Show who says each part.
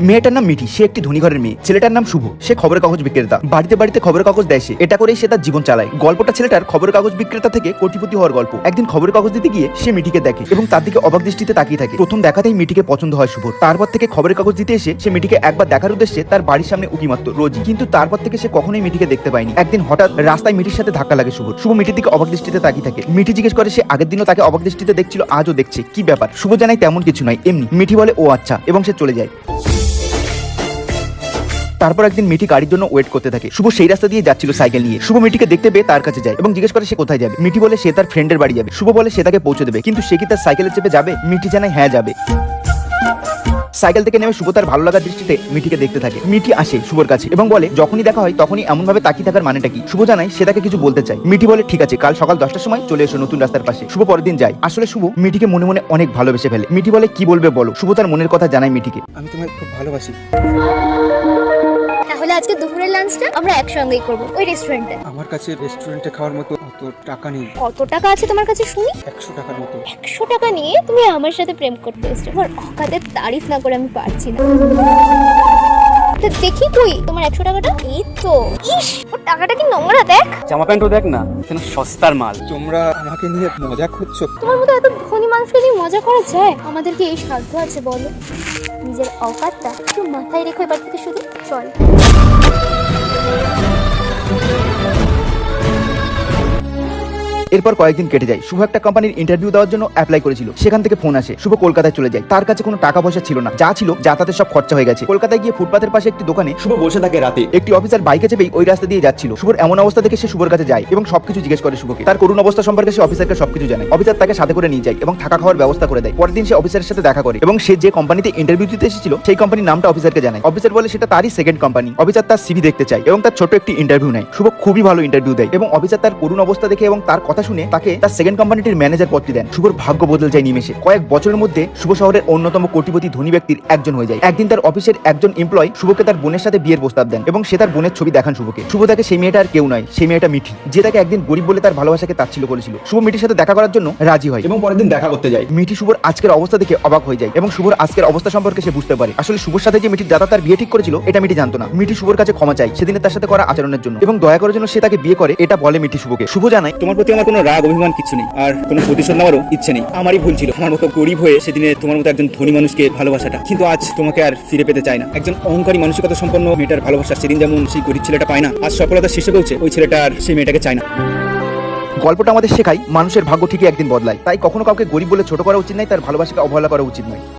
Speaker 1: মেয়েটার নাম মিঠি, সে একটি ধনী ঘরের মেয়ে। ছেলেটার নাম শুভ, সে খবরের কাগজ বিক্রেতা। বাড়িতে বাড়িতে খবরের কাগজ দেয় সে, এটা করেই সে তার জীবন চালায়। গল্পটা ছেলেটার খবরের কাগজ বিক্রেতা থেকে কোটিপতি হওয়ার গল্প। একদিন খবরের কাগজ দিতে গিয়ে সে মিঠিকে দেখে এবং তার দিকে অবাক দৃষ্টিতে তাকিয়ে থাকে। প্রথম দেখাতেই মিঠিকে পছন্দ হয় শুভ তারপর থেকে খবরের কাগজ দিতে এসে সে মিঠিকে একবার দেখার উদ্দেশ্যে তার বাড়ির সামনে উকি মারত রোজই। কিন্তু তারপর থেকে সে কখনোই মিঠিকে দেখতে পায়নি। একদিন হঠাৎ রাস্তায় মিঠির সাথে ধাক্কা লাগে শুভ শুভ মিঠির দিকে অবাক দৃষ্টিতে তাকিয়ে থাকে। মিঠি জিজ্ঞেস করে সে আগের দিনও তাকে অবাক দৃষ্টিতে দেখছিল, আজও দেখছে। কি ব্যাপার? শুভ জানাই তেমন কিছু নয়। এমনি মিঠি বলে, ও আচ্ছা। এবং সে চলে যায়। তারপর একদিন মিঠি গাড়ির জন্য ওয়েট করতে থাকে। শুভ সেই রাস্তা দিয়ে যাচ্ছিল সাইকেল নিয়ে। শুভ মিঠিকে দেখতে পেয়ে তার কাছে যায় এবং জিজ্ঞেস করে সে কোথায় যাবে। মিঠি বলে সে তার ফ্রেন্ডের বাড়ি যাবে। শুভ বলে সে তাকে পৌঁছে দেবে। কিন্তু সে কি তার সাইকেলে চেপে যাবে? মিঠি জানায় হ্যাঁ যাবে। সাইকেল থেকে নেমে শুভ তার ভালো লাগার দৃষ্টিতে মিঠিকে দেখতে থাকে। মিঠি আসে শুভর কাছে এবং বলে, যখনই দেখা হয়, তখনই এমন ভাবে তাকিয়ে থাকার মানেটা কি? শুভ জানায়, সে তাকে কিছু বলতে চায়। মিঠি বলে, ঠিক আছে, কাল সকাল দশটার সময় চলে এসো নতুন রাস্তার পাশে। শুভ পরের দিন যায়। আসলে শুভ মিঠিকে মনে মনে অনেক ভালোবেসে ফেলে। মিঠি বলে, কি বলবে বলো? শুভ তার মনের কথা জানায় মিঠিকে।
Speaker 2: আমি তোমায় খুব ভালোবাসি।
Speaker 3: আজকে দুপুরের লাঞ্চটা আমরা একসঙ্গেই করব ওই রেস্টুরেন্টে
Speaker 2: আমার কাছে রেস্টুরেন্টে খাওয়ার মতো অত টাকা নেই।
Speaker 3: কত টাকা আছে তোমার কাছে শুনি?
Speaker 2: একশো টাকার মতো।
Speaker 3: একশো টাকা নিয়ে তুমি আমার সাথে প্রেম করতে এসছো। তোমার অকাদের তারিফ না করে আমি পারছি না। তা দেখি তুই তোমার একশো টাকাটা? এই তো। ইস ওর টাকাটা কি নোংরা দেখ।
Speaker 4: জামা প্যান্টও দেখ না কেন সস্তার মাল।
Speaker 2: তোমরা আমাকে নিয়ে মজা করছ
Speaker 3: তোমার মতো এত ধনী মানুষকে নিয়ে মজা করা যায়? আমাদের কি এই সাধ্য আছে বলো? নিজের অকাতটা একটু মাথায় রেখো এবার থেকে শুধু চল।
Speaker 1: এরপর কয়েকদিন কেটে যায়। শুভ একটা কোম্পানির ইন্টারভিউ দেওয়ার জন্য অ্যাপ্লাই করেছিল। সেখান থেকে ফোন আসে, শুভ কলকাতায় চলে যায়। তার কাছে কোনো টাকা পয়সা ছিল না। যা ছিল যাতায়াতের সব খরচা হয়ে গেছে। কলকাতায় গিয়ে ফুটপাতের পাশে একটি দোকানে শুভ বসে থাকে রাতে। একটি অফিসার বাইকে চেপেই ওই রাস্তা দিয়ে যাচ্ছিল। শুভর এমন অবস্থা দেখে সে শুভর কাছে যায় এবং সবকিছু জিজ্ঞেস করে শুভকে। তার করুণ অবস্থা সম্পর্কে সে অফিসারকে সবকিছু জানায়। অফিসার তাকে সাথে করে নিয়ে যায় এবং থাকা খাওয়ার ব্যবস্থা করে দেয়। পরের দিন সে অফিসারের সাথে দেখা করে এবং সে যে কোম্পানিতে ইন্টারভিউ দিতে এসেছিল, সেই কোম্পানির নামটা অফিসারকে জানায়। অফিসার বলে সেটা তারই সেকেন্ড কোম্পানি অফিসার তার সিভি দেখতে চায় এবং তার ছোট একটি ইন্টারভিউ নেয়। শুভ খুবই ভালো ইন্টারভিউ দেয় এবং অফিসার তার করুণ অবস্থা দেখে এবং তার কথা শুনে তাকে তার সেকেন্ড কোম্পানিটির ম্যানেজার পদটি দেন। শুভর ভাগ্য বদল যায় নিমেষে। কয়েক বছরের মধ্যে শুভ শহরের অন্যতম কোটিপতি ধনী ব্যক্তির একজন হয়ে যায়। একদিন তার অফিসের একজন এমপ্লয় শুভকে তার বোনের সাথে বিয়ের প্রস্তাব দেন এবং সে তার বোনের ছবি দেখান শুভকে। শুভ তাকে সেই মেয়েটা আর কেউ নয় সেই মেয়েটা মিঠি। যে তাকে একদিন গরিব বলে তার ভালোবাসাকে তাচ্ছিল করেছিল। শুভ মিঠির সাথে দেখা করার জন্য রাজি হয়। এবং পরের দিন দেখা করতে যায়। মিঠি শুভর আজকের অবস্থা দেখে অবাক হয়ে যায় এবং শুভর আজকের অবস্থা সম্পর্কে সে বুঝতে পারে। আসলে শুভর সাথে যে মিঠির দাদা তার বিয়ে ঠিক করেছিল এটা মিঠি জানতো না। মিঠি শুভর কাছে ক্ষমা চাই সেদিনে তার সাথে করা আচরণের জন্য। এবং দয়া করার জন্য সে তাকে বিয়ে করে এটা বলে মিঠি শুভকে। শুভ জানায়
Speaker 4: তোমার প্রতি আমার কোনো রাগ, অভিমান কিছু নেই। আর কোনো প্রতিশোধ নেওয়ারও ইচ্ছে নেই। আমারই ভুল ছিল। আমার মতো গরিব হয়ে সেদিনে তোমার মতো একজন ধনী মানুষকে ভালোবাসাটা। কিন্তু আজ তোমাকে আর ফিরে পেতে চায় না। একজন অহংকারী মানসিকতা সম্পন্ন মেয়েটার ভালোবাসা সেদিন যেমন সেই গরিব ছেলেটা পায় না, আজ সফলতার শীর্ষে পৌঁছে ওই ছেলেটা আর সেই মেয়েটাকে চায় না।
Speaker 1: গল্পটা আমাদের শেখায় মানুষের ভাগ্য ঠিকই একদিন বদলায়। তাই কখনো কাউকে গরিব বলে ছোট করা উচিত নয়, তার ভালোবাসাকে অবহেলা করা উচিত নয়।